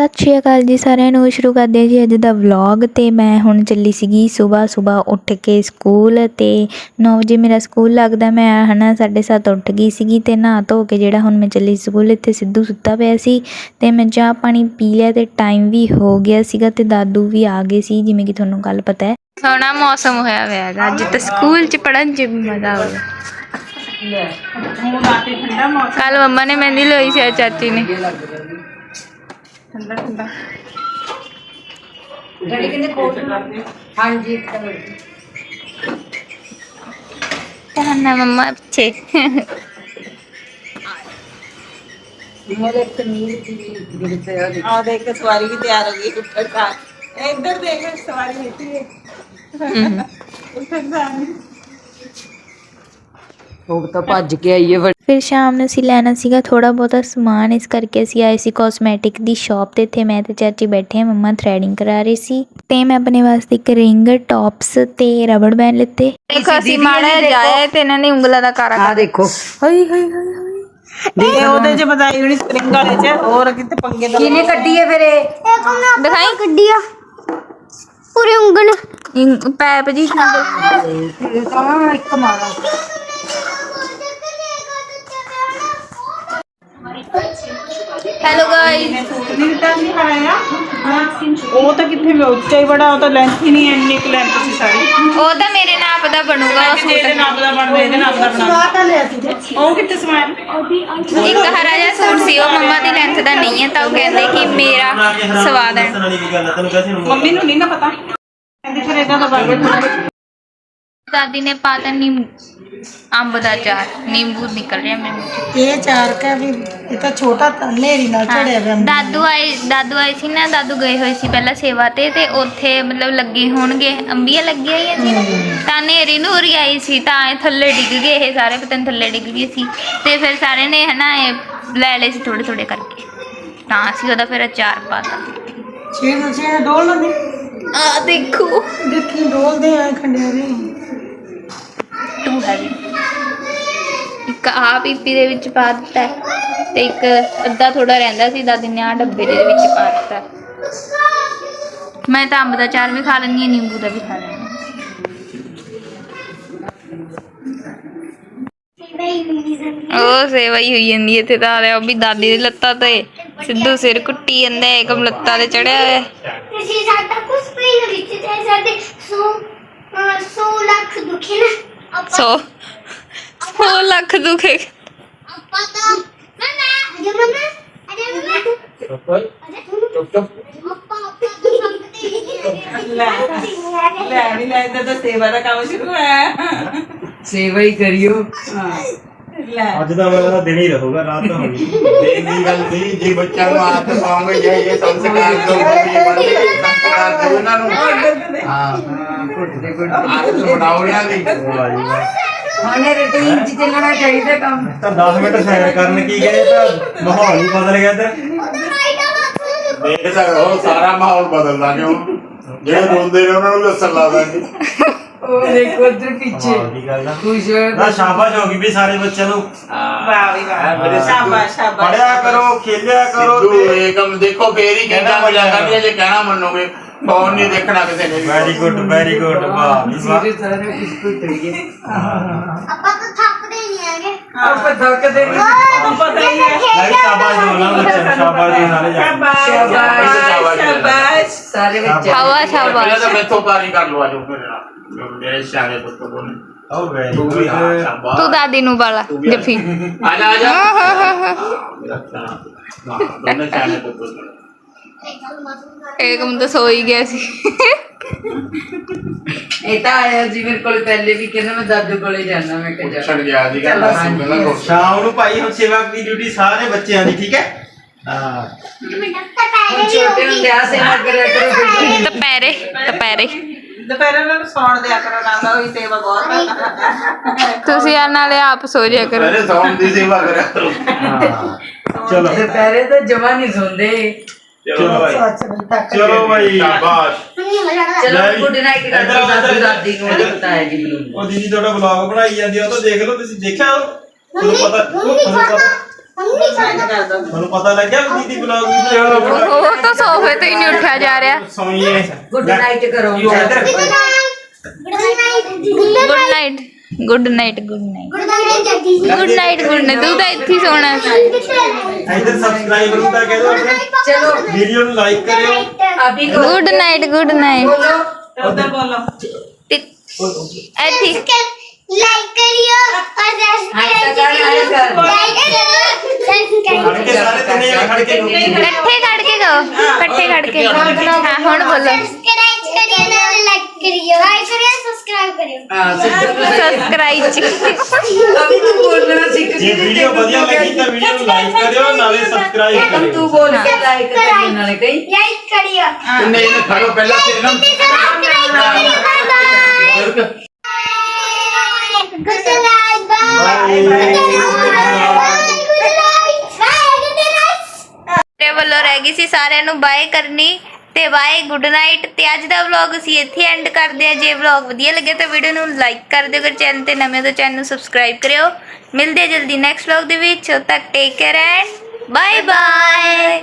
ਸਤਿ ਸ਼੍ਰੀ ਅਕਾਲ ਜੀ ਸਾਰਿਆਂ ਨੂੰ। ਸ਼ੁਰੂ ਕਰਦੇ ਹਾਂ ਜੀ ਅੱਜ ਦਾ ਵਲੌਗ ਤੇ ਮੈਂ ਹੁਣ ਚੱਲੀ ਸੀਗੀ ਸਵੇਰ ਸਵੇਰ ਉੱਠ ਕੇ ਸਕੂਲ ਤੇ 9 ਵਜੇ ਮੇਰਾ ਸਕੂਲ ਲੱਗਦਾ। ਮੈਂ ਹਨਾ 7:30 ਉੱਠ ਗਈ ਸੀਗੀ ਤੇ ਨਹਾ ਧੋ ਕੇ ਜਿਹੜਾ ਹੁਣ ਮੈਂ ਚੱਲੀ ਸਕੂਲ ਇੱਥੇ ਸਿੱਧੂ ਸੁੱਤਾ ਪਿਆ ਸੀ ਤੇ ਮੈਂ ਚਾਹ ਪਾਣੀ ਪੀ ਲਿਆ ਤੇ ਟਾਈਮ ਵੀ ਹੋ ਗਿਆ ਸੀਗਾ ਤੇ ਦਾਦੂ ਵੀ ਆ ਗਏ ਸੀ ਜਿਵੇਂ ਕਿ ਤੁਹਾਨੂੰ ਕੱਲ ਪਤਾ ਹੈ। ਸੋਹਣਾ ਮੌਸਮ ਹੋਇਆ ਹੋਇਆ ਹੈਗਾ। ਅੱਜ ਤਾਂ ਸਕੂਲ 'ਚ ਪੜਨ 'ਚ ਵੀ ਮਜ਼ਾ ਆਊਗਾ। ਕੱਲ ਮੰਮਾ ਨੇ ਮਹਿੰਦੀ ਲਈ ਸੀ ਚਾਚੀ ਨੇ। ਹਾਂਜੀ ਕਹਿੰਦਾ ਮੰਮਾ ਪਿੱਛੇ ਮੇਰੇ ਕਮੀਜ਼ ਦੀ ਗਿਰਤੇ ਆ ਆ ਦੇਖ ਕੇ ਸਵਾਰੀ ਵੀ ਤਿਆਰ ਹੋ ਗਈ ਉੱਪਰ ਦਾ ਇੱਧਰ ਦੇਖ ਸਵਾਰੀ ਬੈਠੀ ਹੈ ਉੱਪਰ ਦਾ ਉਹ ਤਾਂ ਭੱਜ ਕੇ ਆਈਏ ਵੱਡੀ ਫਿਰ ਸ਼ਾਮ ਨੂੰ ਅਸੀਂ ਲੈਣਾ ਸੀਗਾ ਥੋੜਾ ਬਹੁਤਾ ਸਮਾਨ ਇਸ ਕਰਕੇ ਅਸੀਂ ਆਏ ਸੀ ਕਾਸਮੈਟਿਕ ਦੀ ਸ਼ਾਪ ਤੇ। ਇੱਥੇ ਮੈਂ ਤੇ ਚਾਚੀ ਬੈਠੇ ਆ ਮੰਮਾ ਥ੍ਰੈਡਿੰਗ ਕਰਾ ਰਹੀ ਸੀ। ਤੇ ਮੈਂ ਆਪਣੇ ਵਾਸਤੇ ਇੱਕ ਰਿੰਗ ਟੌਪਸ ਤੇ ਰਬੜ ਬੈਂਡ ਲਿੱਤੇ। ਦੇਖੋ ਅਸੀਂ ਮਾੜਾ ਜਾਇਆ ਤੇ ਇਹਨਾਂ ਨੇ ਉਂਗਲਾਂ ਦਾ ਕਾਰਾ ਆ ਦੇਖੋ। ਹਈ ਹਈ ਹਈ ਹਈ ਤੇ ਉਹਦੇ ਚ ਬਤਾਈ ਹੋਣੀ ਸਪਰਿੰਗ ਵਾਲੇ ਚ ਹੋਰ ਕਿਤੇ ਪੰਗੇ ਦਾ ਕਿਹਨੇ ਕੱਢੀ ਹੈ ਫਿਰ ਇਹ? ਦਿਖਾਈ। ਗੱਡੀਆ ਪੂਰੀ ਉਂਗਲ। ਪੈਪ ਜੀ ਤਾਂ ਇੱਕ ਮਾਰਾ ਹੈਲੋ ਗਾਇਸ ਸੂਟ ਨਹੀਂ ਨਹੀਂ ਖਾਇਆ ਉਹ ਤਾਂ ਕਿੱਥੇ ਵੀ ਉੱਚਾ ਹੀ ਬੜਾ ਉਹ ਤਾਂ ਲੈਂਥ ਹੀ ਨਹੀਂ ਇੰਨੀ ਕੁ ਲੈਂਥ ਸੀ ਸਾਰੀ। ਉਹ ਤਾਂ ਮੇਰੇ ਨਾਪ ਦਾ ਬਣੂਗਾ ਉਹ ਕਿਤੇ ਇਹਦੇ ਨਾਪ ਦਾ ਬਣਦਾ ਇਹਦੇ ਨਾਪ ਦਾ ਬਣਾ ਉਹ ਕਿੱਥੇ ਸਮਾਨ ਇੱਕ ਹਰਾ ਜਿਹਾ ਸੂਟ ਸੀ ਉਹ ਮੰਮਾ ਦੀ ਲੈਂਥ ਦਾ ਨਹੀਂ ਹੈ ਤਾਂ ਉਹ ਕਹਿੰਦੇ ਕਿ ਮੇਰਾ ਸਵਾਦ ਹੈ। ਮੰਮੀ ਨੂੰ ਨਹੀਂ ਨਾ ਪਤਾ। ਕਹਿੰਦੀ ਫਿਰ ਇਦਾਂ ਦਾ ਬਣ ਦਾਦੀ ਨੇ ਪਾਤਾ ਨਿੰਬੂ ਅੰਬ ਦਾ ਚਾਰ ਨਿੰਬੂ ਨਿਕਲ ਰਿਹਾ ਮੇਰੇ ਮੂੰਹ ਇਹ ਚਾਰ ਕਾ ਵੀ ਇਹ ਤਾਂ ਛੋਟਾ ਤਾਂ ਨੇਰੀ ਨਾਲ ਚੜਿਆ ਪਿਆ ਚੋਂ ਦਾਦੂ ਆਏ ਦਾਦੂ ਆਏ ਸੀ ਨਾ ਦਾਦੂ ਗਏ ਹੋਏ ਸੀ ਪਹਿਲਾਂ ਸੇਵਾ ਤੇ ਤੇ ਉੱਥੇ ਮਤਲਬ ਲੱਗੇ ਹੋਣਗੇ ਅੰਬੀਆਂ ਲੱਗੀਆਂ ਹੋਈਆਂ ਸੀ ਨਾ। ਤਾਂ ਨੇਰੀ ਨੂਰੀ ਆਈ ਸੀ ਤਾਂ ਇਹ ਥੱਲੇ ਡਿੱਗ ਗਏ ਇਹ ਸਾਰੇ ਪਤਨ ਥੱਲੇ ਡਿੱਗ ਗਏ ਸੀ। ਤੇ ਫਿਰ ਸਾਰੇ ਨੇ ਹਨਾ ਇਹ ਲੈ ਲਏ ਸੀ ਥੋੜੇ ਥੋੜੇ ਕਰਕੇ। ਤਾਂ ਅਸੀਂ ਉਹਦਾ ਫਿਰ ਅਚਾਰ ਪਾਤਾ ਛੇੜ ਛੇੜ ਡੋਲ ਲੰਦੇ ਆ ਦੇਖੋ। ਦੇਖੀ ਡੋਲਦੇ ਆ ਖੰਡਿਆਰੇ ਟੂ ਹੈਵੀ ਇੱਕ ਆ ਪੀਪੀ ਦੇ ਵਿੱਚ ਪਾ ਦਿੱਤਾ ਤੇ ਇੱਕ ਅੱਧਾ ਥੋੜਾ ਰਹਿੰਦਾ ਸੀ ਦਾਦੀ ਨੇ ਆ ਡੱਬੇ ਦੇ ਵਿੱਚ ਪਾ ਦਿੱਤਾ। ਮੈਂ ਤਾਂ ਅੰਬ ਦਾ ਚਾਰ ਵੀ ਖਾ ਲੈਂਦੀ ਹਾਂ ਨਿੰਬੂ ਦਾ ਵੀ ਖਾ ਲੈਂਦੀ ਹਾਂ ਉਹ ਸੇਵਾ ਹੀ ਹੋਈ ਜਾਂਦੀ ਹੈ ਇੱਥੇ ਤਾਂ ਆ ਰਿਹਾ ਉਹ ਵੀ ਦਾਦੀ ਦੀ ਲੱਤਾਂ ਤੇ ਸਿੱਧੂ ਸਿਰ ਕੁੱਟੀ ਜਾਂਦਾ ਹੈ ਏਕਮ ਲੱਤਾਂ ਤੇ ਚੜਿਆ ਹੋਇਆ ਹੈ। ਤੁਸੀਂ ਸਾਡਾ ਕੁਝ ਵੀ ਨਹੀਂ ਵਿੱਚ ਤੇ ਸਾਡੇ 100 100 ਲੱਖ ਦੁਖੀ ਨਾ ਆਪਾਂ ਸੋ ਉਹ ਲੱਖ ਦੁਖੇ ਆਪਾਂ ਤਾਂ ਮਨਾ ਅਜੇ ਮਨਾ ਅਜੇ ਮਨਾ ਚੁੱਪ ਚੁੱਪ। ਆਪਾਂ ਆਪਾਂ ਤਾਂ ਸੰਗਤੇ ਹੀ ਲੈ ਲੈ ਵੀ ਲੈ ਤਾਂ ਸੇਵਾ ਦਾ ਕੰਮ ਸ਼ੁਰੂ ਹੋਇਆ ਸੇਵਾ ਹੀ ਕਰਿਓ। ਹਾਂ। ਲੈ। ਅੱਜ ਦਾ ਮੇਰਾ ਦਿਨ ਹੀ ਰਹੂਗਾ ਰਾਤ ਤਾਂ ਹੋਣੀ। ਦੇਖ ਦੀ ਗੱਲ ਨਹੀਂ ਜੀ ਬੱਚਾ ਨੂੰ ਹੱਥ ਪਾਉਂਗੇ ਜੇ ਇਹ ਸੰਸਕਾਰ ਦੋ ਵੀ ਬੰਦੇ ਸੰਸਕਾਰ ਦੋ ਉਹਨਾਂ ਨੂੰ। ਹਾਂ। ਘੁੱਟਦੇ ਘੁੱਟਦੇ ਆਦਤ ਬਣਾਓ ਇਹਨਾਂ ਦੀ ਉਹਨੇ ਰੂਟੀਨ ਚ ਚੱਲਣਾ ਚਾਹੀਦਾ ਕੰਮ। ਤਾਂ 10 ਮਿੰਟ ਸੈਰ ਕਰਨ ਕੀ ਗਏ ਤਾਂ ਮਾਹੌਲ ਹੀ ਬਦਲ ਗਿਆ ਤੇ। ਦੇਖ ਸਕੋ ਸਾਰਾ ਮਾਹੌਲ ਬਦਲ ਦਾਂਗੇ ਹੁਣ ਜਿਹੜੇ ਰੋਂਦੇ ਨੇ ਉਹਨਾਂ ਨੂੰ ਦੱਸਣ ਲਾ ਦਾਂਗੇ। ਉਹ ਦੇਖੋ ਉਧਰ ਪਿੱਛੇ। ਹਾਂ ਕੀ ਗੱਲ ਆ। ਖੁਸ਼ ਹੋਇਆ ਨਾ ਸ਼ਾਬਾਸ਼ ਹੋ ਗਈ ਵੀ ਸਾਰੇ ਬੱਚਿਆਂ ਨੂੰ। ਵਾਹ ਵੀ ਵਾਹ। ਸ਼ਾਬਾਸ਼ ਸ਼ਾਬਾਸ਼। ਪੜਿਆ ਕਰੋ ਖੇਲਿਆ ਕਰੋ ਸਿੱਧੂ ਤੇ ਇਹ ਕੰਮ ਦੇਖੋ ਫੇਰ ਹੀ ਕਹਿੰਦਾ ਮਜ਼ਾ ਕਰਨੀ ਜੇ ਕਹਿਣਾ ਮੰਨੋਗੇ। ਫੋਨ ਨਹੀਂ ਦੇਖਣਾ ਕਿਸੇ ਨੇ। ਵੀ। ਵੈਰੀ ਗੁੱਡ ਵੈਰੀ ਗੁੱਡ ਵਾਹ। ਜੀ ਵਾਹ ਸੀਰੇ ਸਾਰੇ ਕੁਝ ਕੁੱਟ ਗਏ ਆਪਾਂ ਤਾਂ ਥੱਕਦੇ ਨਹੀਂ ਹੈਗੇ। ਆਪਾਂ ਥੱਕਦੇ ਨਹੀਂ। ਤੁਹਾਨੂੰ ਪਤਾ ਹੀ ਹੈ ਵੀ ਸ਼ਾਬਾਸ਼ ਦੋਨਾਂ ਬੱਚਿਆਂ ਨੂੰ ਸ਼ਾਬਾਸ਼ ਦੇ ਸਾਰੇ ਜਾ ਸ਼ਾਬਾਸ਼ ਸ਼ਾਬਾਸ਼। ਸ਼ਾਬਾਸ਼ ਸਾਰੇ ਬੱਚੇ। ਹਵਾ ਪਹਿਲਾਂ ਸ਼ਾਬਾਸ਼ ਤਾਂ ਮੈਥੋਂ ਕਾਰੀ ਕਰ ਲਓ ਆਜੋ ਮੇਰੇ ਨਾਲ ਮੇਰੇ ਸਿਆਣੇ ਪੁੱਤ ਕੋਲ ਓ ਵੈਰੀ ਤੂੰ ਵੀ ਹਾਂ ਗੁੱਡ ਸ਼ਾਬਾਸ਼। ਤੂੰ ਦਾਦੀ ਨੂੰ ਬਾਲਾ ਜੱਫੀ। ਆ ਜਾ ਆ ਜਾ। ਮੇਰਾ ਸਿਆਣਾ। ਹਾਂ ਦੋਨੇ ਸਿਆਣੇ ਪੁੱਤ ਕੋਲ ਏਕਮ ਤਾਂ ਸੋ ਹੀ ਗਿਆ ਸੀ। ਇਹ ਤਾਂ ਆਇਆ ਜੀ ਮੇਰੇ ਕੋਲ ਪਹਿਲੇ ਵੀ ਕਹਿੰਦਾ ਮੈਂ ਦਾਦੂ ਕੋਲੇ ਜਾਣਾ ਮੈਂ ਕਿਹਾ ਜਾ। ਛੱਡ ਗਿਆ ਸੀਗਾ ਦੱਸੂ ਕਹਿੰਦਾ ਕੁਛ ਸ਼ਾਮ ਨੂੰ ਭਾਈ ਹੁਣ ਸੇਵਾ ਦੀ ਡਿਊਟੀ ਸਾਰੇ ਬੱਚਿਆਂ ਦੀ ਠੀਕ ਹੈ? ਹਾਂ। ਛੋਟੇ ਹੁੰਦੇ ਆ ਸੇਵਾ ਕਰਿਆ ਕਰੋ ਫਿਰ। ਦੁਪਹਿਰੇ ਦੁਪਹਿਰੇ। ਦੁਪਹਿਰੇ ਨੂੰ ਸੌਣ ਦਿਆ ਕਰੋ ਨਾ ਤਾਂ ਹੋਈ ਸੇਵਾ ਬਹੁਤ ਤੁਸੀਂ ਆ ਨਾਲੇ ਆਪ ਸੋ ਜਾ ਕਰੋ। ਪਹਿਲੇ ਸੌਣ ਦੀ ਸੇਵਾ ਕਰਿਆ ਕਰੋ। ਹਾਂ। ਚਲੋ। ਦੁਪਹਿਰੇ ਤਾਂ ਜਮਾ ਨਹੀਂ ਸੌਂਦੇ। ਚਲੋ ਭਾਈ। ਸੱਚ ਨਹੀਂ ਤੱਕ ਚਲੋ ਭਾਈ ਸ਼ਾਬਾਸ਼ ਚਲੋ ਲੈ ਵੀ। ਗੁੱਡ ਨਾਈਟ ਕਰ ਇੱਧਰ ਦੋ ਆਓ, ਦਾਦੂ ਇੱਧਰ। ਦਾਦੀ ਨੂੰ ਨਹੀਂ ਪਤਾ ਹੈ ਜੀ ਮੈਨੂੰ। ਉਹ ਦੀਦੀ ਤੁਹਾਡਾ ਵਲੌਗ ਬਣਾਈ ਜਾਂਦੀ ਆ ਉਹ ਤਾਂ ਦੇਖ ਲਓ ਤੁਸੀਂ ਦੇਖਿਆ ਉਹ? ਤੁਹਾਨੂੰ ਪਤਾ ਤੁਹਾਨੂੰ ਪਤਾ ਮੰਮੀ ਕਰਦਾ ਕਰ ਦੋ। ਤੁਹਾਨੂੰ ਪਤਾ ਲੱਗਿਆ ਵੀ ਦੀਦੀ ਬਲੌਗ ਵੀ ਚਲੋ ਉਹ ਤਾਂ ਸੋਫੇ ਤੇ ਹੀ ਨਹੀਂ ਉੱਠਿਆ ਜਾ ਰਿਹਾ। ਸੌਈਏ ਗੁੱਡ ਨਾਈਟ ਕਰੋ। ਇੱਧਰ? Good night. Good good night night. Good night. Good night good night good night good night ਤੂੰ ਤਾਂ ਇੱਥੇ ਹੀ ਸੋਣਾ ਇੱਧਰ ਸਬਸਕ੍ਰਾਈਬ ਨੂੰ ਤਾਂ ਕਹਿ ਦਿਓ ਚਲੋ। ਵੀਡੀਓ ਨੂੰ ਲਾਈਕ ਕਰਿਓ। ਅਭੀ ਕੋ ਗੁੱਡ ਨਾਈਟ ਗੁੱਡ ਨਾਈਟ ਬੋਲੋ ਉਧਰ ਬੋਲੋ। ਇੱਥੇ ਲਾਈਕ ਕਰਿਓ ਔਰ ਸਬਸਕ੍ਰਾਈਬ ਕਰ ਲਾਈਕ ਕਰਿਓ। ਖੜ ਕੇ ਸਾਰੇ ਤਿੰਨੇ ਖੜ ਕੇ ਇਕੱਠੇ ਖੜ ਕੇ ਗਓ ਇਕੱਠੇ ਖੜ ਕੇ ਹਾਂ ਹੁਣ ਬੋਲੋ। ਸਬਸਕ੍ਰਾਈਬ ਕਰਿਓ ਨਾਲ ਲਾਈਕ ਕਰਿਓ ਲਾਈਕ ਕਰਿਓ ਸਬਸਕ੍ਰਾਈਬ ਕਰਿਓ ਹਾਂ ਸਿੱਧੂ ਸਬਸਕ੍ਰਾਈਬ ਅਭੀ ਤੂੰ ਬੋਲਣਾ ਸਿੱਖ ਜੇ ਵੀਡੀਓ ਵਧੀਆ ਲੱਗੀ ਤਾਂ ਵੀਡੀਓ ਨੂੰ ਲਾਈਕ ਕਰਿਓ ਨਾਲੇ ਸਬਸਕ੍ਰਾਈਬ ਅਭੀ ਕਰਿਓ ਤੂੰ ਬੋਲ ਕੇ ਲਾਈਕ ਕਰਨ ਨਾਲੇ ਕਈ ਲਾਈਕ ਕਰਿਓ ਕਿੰਨੇ ਇਹਨੇ ਖੜੋ ਪਹਿਲਾਂ ਤੇ ਇਹਨਾਂ ਨੂੰ ਸਬਸਕ੍ਰਾਈਬ ਕਰਿਓ bye bye good night bye good night bye good night ਮੇਰੇ ਵੱਲੋਂ ਰਹਿ ਗਈ ਸੀ ਸਾਰਿਆਂ ਨੂੰ ਬਾਏ ਕਰਨੀ। ਤੇ ਬਾਏ ਗੁੱਡ ਨਾਈਟ ਤੇ ਅੱਜ ਦਾ ਵਲੌਗ ਅਸੀਂ ਇੱਥੇ ਐਂਡ ਕਰਦੇ ਹਾਂ। ਜੇ ਵਲੌਗ ਵਧੀਆ ਲੱਗੇ ਤਾਂ ਵੀਡੀਓ ਨੂੰ ਲਾਈਕ ਕਰ ਦਿਓ। ਅਗਰ ਚੈਨਲ ਤੇ ਨਵੇਂ ਹੋ ਤਾਂ ਚੈਨਲ ਨੂੰ ਸਬਸਕ੍ਰਾਈਬ ਕਰਿਓ। ਮਿਲਦੇ ਹਾਂ ਜਲਦੀ ਨੈਕਸਟ ਵਲੌਗ ਦੇ ਵਿੱਚ। ਉਦੋਂ ਤੱਕ take care and bye bye